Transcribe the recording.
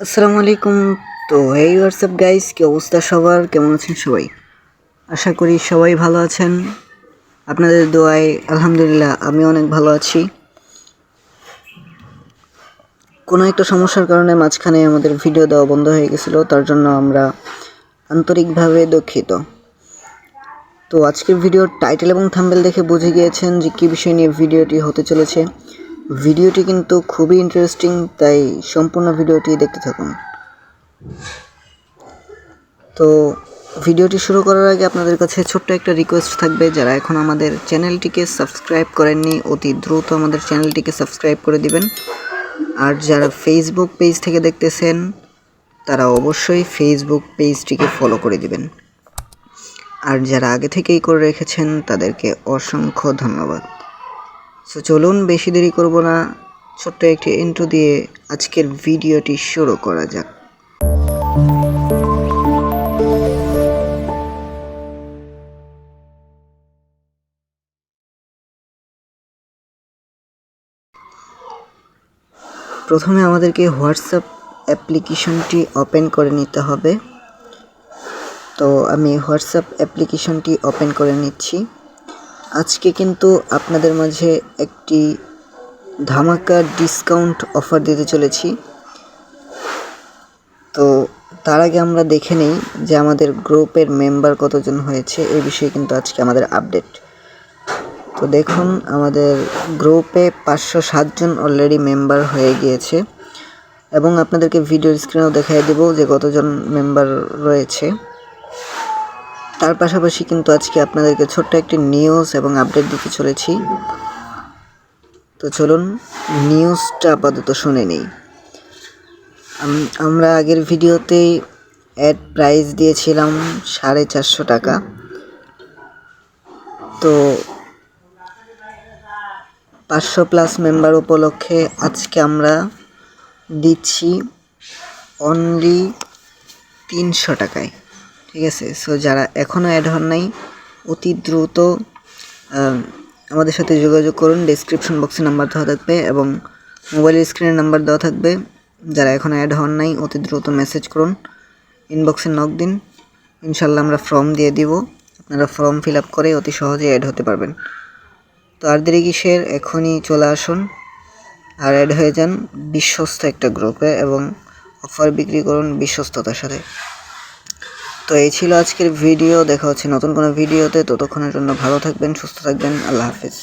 আসসালামু আলাইকুম। তো এই হোয়াটসঅ্যাপ গাইস কি অবস্থা সবার? কেমন আছেন সবাই? আশা করি সবাই ভালো আছেন। আপনাদের দোয়ায় আলহামদুলিল্লাহ আমি অনেক ভালো আছি। কোনো একটা সমস্যার কারণে মাঝখানে আমাদের ভিডিও দেওয়া বন্ধ হয়ে গেছিল, তার জন্য আমরা আন্তরিকভাবে দুঃখিত। তো, আজকের ভিডিওর টাইটেল এবং থাম্বেল দেখে বুঝে গিয়েছেন যে কী বিষয় নিয়ে ভিডিওটি হতে চলেছে। ভিডিওটি কিন্তু খুবই ইন্টারেস্টিং তাই সম্পূর্ণ ভিডিওটি দেখতে থাকুন। তো ভিডিওটি শুরু করার আগে আপনাদের কাছে ছোট্ট একটা রিকোয়েস্ট থাকবে, যারা এখন আমাদের চ্যানেলটিকে সাবস্ক্রাইব করেননি, অতি দ্রুত আমাদের চ্যানেলটিকে সাবস্ক্রাইব করে দিবেন। আর যারা ফেসবুক পেজ থেকে দেখতেছেন, তারা অবশ্যই ফেসবুক পেজটিকে ফলো করে দিবেন। আর যারা আগে থেকেই করে রেখেছেন, তাদেরকে অসংখ্য ধন্যবাদ। সো চলুন বেশি দেরি করব না। ছোট্ট একটি ইন্ট্রো দিয়ে আজকের ভিডিওটি শুরু করা যাক। প্রথমে আমাদেরকে হোয়াটসঅ্যাপ অ্যাপ্লিকেশনটি ওপেন করে নিতে হবে। তো আমি হোয়াটসঅ্যাপ অ্যাপ্লিকেশনটি ওপেন করে নিচ্ছি। আজকে কিন্তু আপনাদের মাঝে একটি ধামাকা ডিসকাউন্ট অফার দিতে চলেছি। তো তার আগে আমরা দেখে নেই যে আমাদের গ্রুপের মেম্বার কতজন হয়েছে এই বিষয়ে কিন্তু আজকে আমাদের আপডেট তো দেখুন, আমাদের গ্রুপে পাঁচশো সাতজন অলরেডি মেম্বার হয়ে গিয়েছে। এবং আপনাদেরকে ভিডিও স্ক্রিনেও দেখাই দেব যে কতজন মেম্বার রয়েছে। তার পাশাপাশি কিন্তু আজকে আপনাদেরকে ছোট্ট একটি নিউজ এবং আপডেট দিতে চলেছি। তো চলুন নিউজটা আপাতত শুনে নেই। আমরা আগের ভিডিওতেই অ্যাড প্রাইস দিয়েছিলাম সাড়ে চারশো টাকা। তো পাঁচশো প্লাস মেম্বার উপলক্ষে আজকে আমরা দিচ্ছি অনলি তিনশো টাকায়। ঠিক আছে? সো যারা এখনও অ্যাড হন নাই, অতি দ্রুত আমাদের সাথে যোগাযোগ করুন। ডিসক্রিপশন বক্সে নাম্বার দেওয়া থাকবে এবং মোবাইল স্ক্রিনের নাম্বার দেওয়া থাকবে। যারা এখনও অ্যাড হন নাই, অতি দ্রুত মেসেজ করুন। ইনবক্সে নক দিন। ইনশাল্লাহ আমরা ফর্ম দিয়ে দিব। আপনারা ফর্ম ফিল আপ করে অতি সহজে অ্যাড হতে পারবেন। তো আর দেরি কিসের? এখনই চলে আসুন। আর অ্যাড হয়ে যান বিশ্বস্ত একটা গ্রুপে এবং অফার বিক্রি করুন বিশ্বস্ততার সাথে। তো এই ছিল আজকের ভিডিও, দেখা হচ্ছে নতুন কোনো ভিডিওতে, ততক্ষণের জন্য ভালো থাকবেন, সুস্থ থাকবেন, আল্লাহ হাফিজ।